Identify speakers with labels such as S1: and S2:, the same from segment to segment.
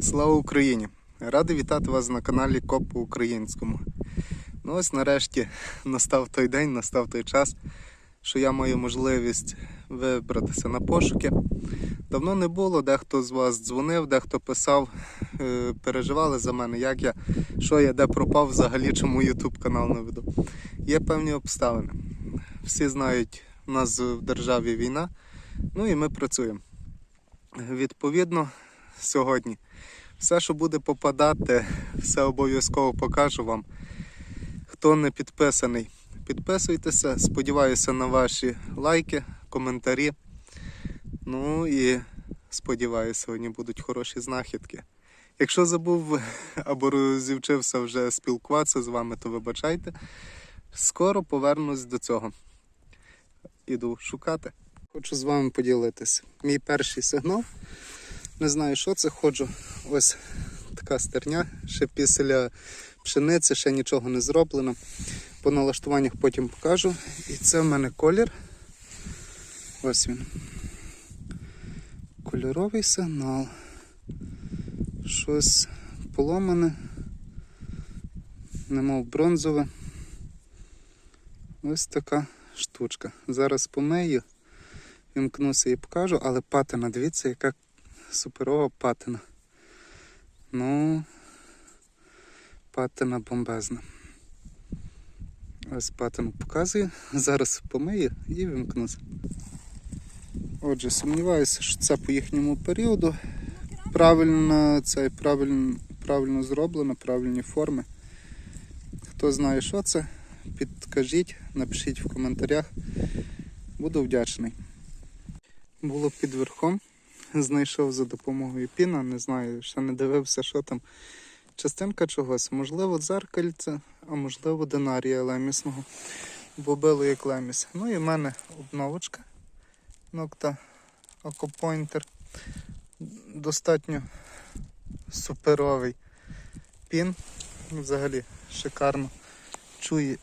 S1: Слава Україні! Радий вітати вас на каналі Коп українському. Ну ось нарешті настав той день, настав той час, що я маю можливість вибратися на пошуки. Давно не було, дехто з вас дзвонив, дехто писав, е, переживали за мене, як я, що я де пропав взагалі, чому YouTube канал не веду. Є певні обставини. Всі знають, у нас в державі війна, ну і ми працюємо. Відповідно, сьогодні все, що буде попадати, все обов'язково покажу вам. Хто не підписаний, підписуйтеся. Сподіваюся на ваші лайки, коментарі. Ну і сподіваюся, сьогодні будуть хороші знахідки. Якщо забув або розівчився вже спілкуватися з вами, то вибачайте. Скоро повернусь до цього. Іду шукати. Хочу з вами поділитися. Мій перший сигнал. Не знаю, що це. Ходжу. Ось така стерня. Ще після пшениці, ще нічого не зроблено. По налаштуваннях потім покажу. І це в мене колір. Ось він. Кольоровий сигнал. Щось поломане. Немов бронзове. Ось така штучка. Зараз помию, вімкнуся і покажу, але патина, дивіться, яка суперова патина. Ну, патина бомбезна. Ось патину показую. Зараз помию і вімкнуся. Отже, сумніваюся, що це по їхньому періоду. Правильно, це правильно, правильно зроблено, правильні форми. Хто знає, що це, підкажіть, напишіть в коментарях. Буду вдячний. Було під верхом. Знайшов за допомогою піна, не знаю, ще не дивився, що там. Частинка чогось, можливо, дзеркальце, а можливо, динарія лемісного. Бо било як леміс. Ну і в мене обновочка. Нокта Акопойнтер. Достатньо суперовий пін. Взагалі шикарно. Чує,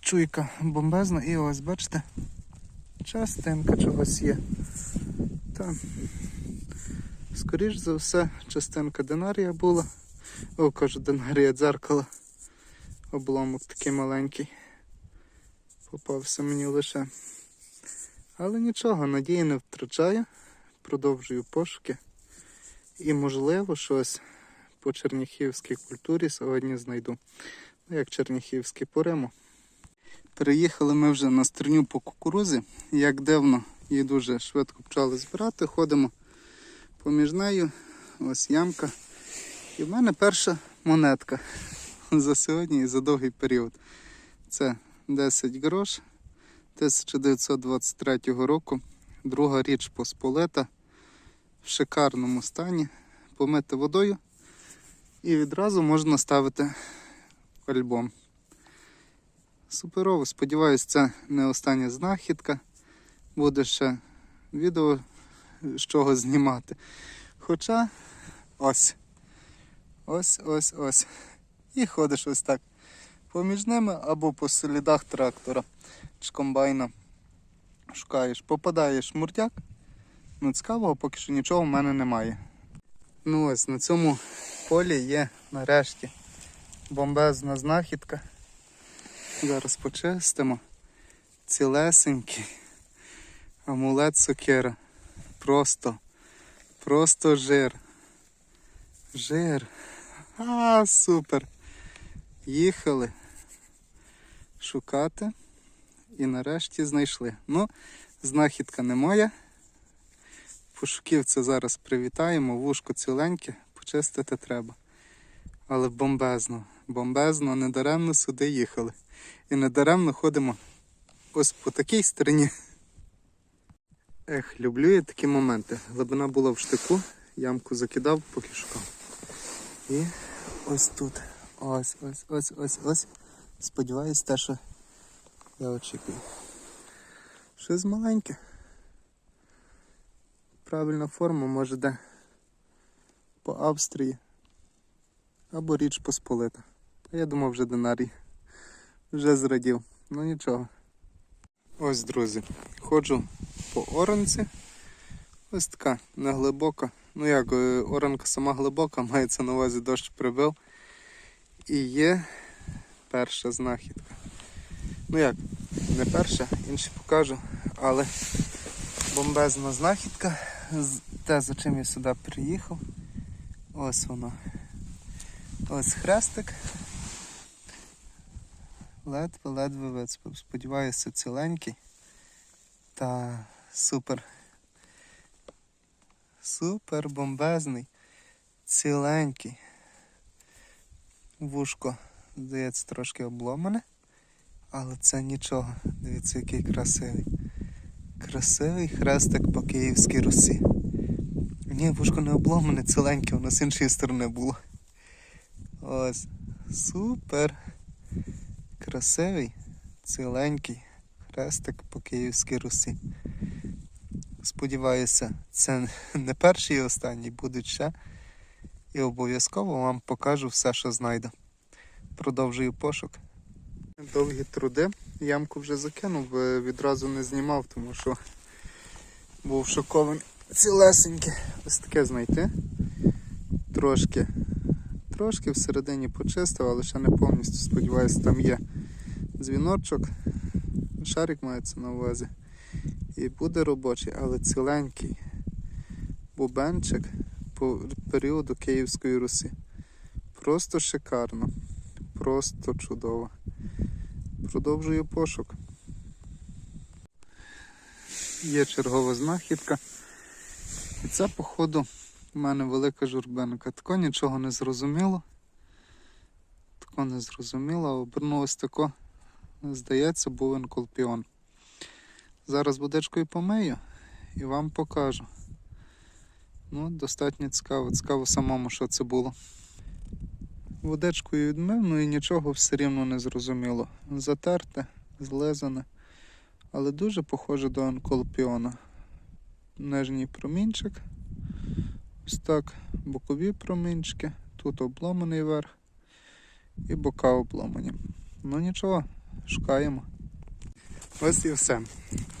S1: чуйка бомбезна. І ось, бачите, частинка чогось є. Там. Скоріш за все, частинка динарія була. О, кажу, динарія дзеркала. Обломок такий маленький. Попався мені лише. Але нічого, надії не втрачаю. Продовжую пошуки. І, можливо, щось по черніхівській культурі сьогодні знайду. Ну, як черніхівський по. Переїхали ми вже на стерню по кукурузі. Як дивно, її дуже швидко почали збирати. Ходимо поміж нею. Ось ямка. І в мене перша монетка за сьогодні і за довгий період. Це 10 грош 1923 року. Друга річ посполита в шикарному стані. Помити водою і відразу можна ставити альбом. Суперово, сподіваюсь, це не остання знахідка. Буде ще відео з чого знімати. Хоча ось. Ось ось ось. І ходиш ось так. Поміж ними або по слідах трактора чи комбайна. Шукаєш, попадаєш в муртяк. Ну, цікавого, поки що нічого в мене немає. Ну ось на цьому полі є нарешті бомбезна знахідка. Зараз почистимо. Цілесенький амулет сокира. Просто, просто жир. Жир. А, супер. Їхали шукати і нарешті знайшли. Ну, знахідка не моя. Пошуківця зараз привітаємо, вушко ціленьке, почистити треба. Але бомбезно, бомбезно, недаремно сюди їхали. І недаремно ходимо ось по такій стороні. Ех, люблю я такі моменти. Глибина була в штику, ямку закидав, поки шукав. І ось тут. Ось, ось, ось, ось, ось. Сподіваюсь, те, що я очікую. Щось маленьке. Правильна форма, може де по Австрії. Або річ Посполита. Та я думав вже динарій. Вже зрадів. Ну нічого. Ось, друзі, ходжу по оранці. Ось така неглибока Ну як, е, оранка сама глибока, мається на увазі дощ прибив. І є перша знахідка. Ну як, не перша, інші покажу, але бомбезна знахідка. Те, за чим я сюди приїхав. Ось воно. Ось хрестик. Ледве-ледве. Сподіваюся, ціленький. Та супер. Супер бомбезний. Ціленький. Вушко, здається, трошки обломане. Але це нічого. Дивіться, який красивий. Красивий хрестик по Київській Русі. Ні, вушко не обломане, ціленьке, воно з іншої сторони було. Ось. Супер. Красивий, ціленький хрестик по Київській Русі. Сподіваюся, це не перший і останній, будуть ще. І обов'язково вам покажу все, що знайду. Продовжую пошук. Довгі труди. Ямку вже закинув, відразу не знімав, тому що був шокований цілесеньке. Ось таке знайти. Трошки, трошки всередині почистив, але ще не повністю. Сподіваюся, там є дзвіночок. Шарик мається на увазі. І буде робочий, але ціленький бубенчик по періоду Київської Русі. Просто шикарно. Просто чудово. Продовжую пошук. Є чергова знахідка. І це, походу, у мене велика журбинка. Тако нічого не зрозуміло. Тако не зрозуміло, обернулось тако. Здається, був енколпіон. Зараз водичкою помию і вам покажу. Ну, достатньо цікаво. Цікаво самому, що це було. Водичкою відмив, ну і нічого все рівно не зрозуміло. Затерте, злизане, але дуже похоже до анколпіона. Нижній промінчик. Ось так, бокові промінчики, тут обломаний верх і бока обломані. Ну нічого, шукаємо. Ось і все.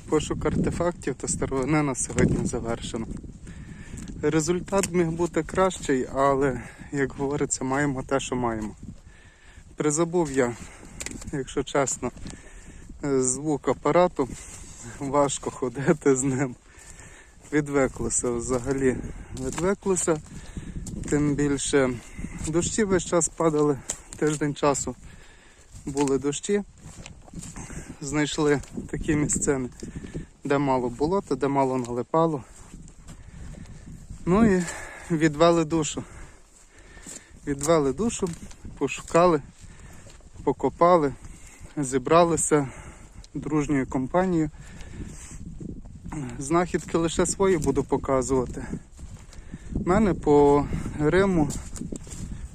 S1: Пошук артефактів та старовини на сьогодні завершено. Результат міг бути кращий, але, як говориться, маємо те, що маємо. Призабув я, якщо чесно, звук апарату, важко ходити з ним. Відвиклося взагалі. Відвиклося, тим більше дощі весь час падали, тиждень часу були дощі. Знайшли такі місцини, де мало болота, де мало налипало. Ну і відвели душу. Відвели душу, пошукали, покопали, зібралися дружньою компанією. Знахідки лише свої буду показувати. У мене по Риму,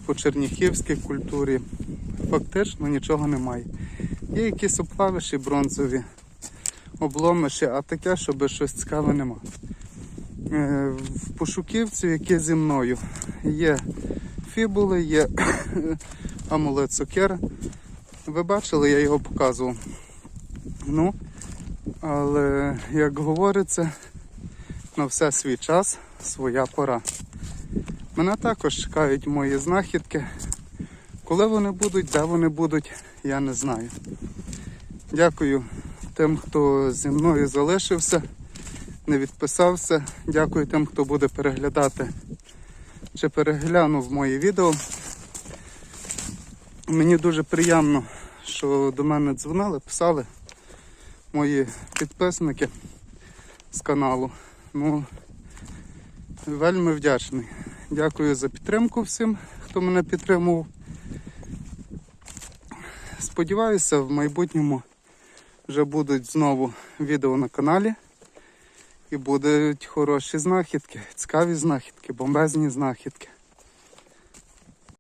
S1: по черніхівській культурі фактично нічого немає. Є якісь оплавиші бронзові, обломиші, а таке, щоб щось цікаве нема. Е, В пошуківці, які зі мною, є фібули, є амулет сокер. Ви бачили, я його показував. Ну, але, як говориться, на все свій час, своя пора. Мене також чекають мої знахідки. Коли вони будуть, де вони будуть, я не знаю. Дякую тим, хто зі мною залишився, не відписався. Дякую тим, хто буде переглядати чи переглянув мої відео. Мені дуже приємно, що до мене дзвонили, писали мої підписники з каналу. Ну, вельми вдячний. Дякую за підтримку всім, хто мене підтримував. Сподіваюся, в майбутньому вже будуть знову відео на каналі. І будуть хороші знахідки, цікаві знахідки, бомбезні знахідки.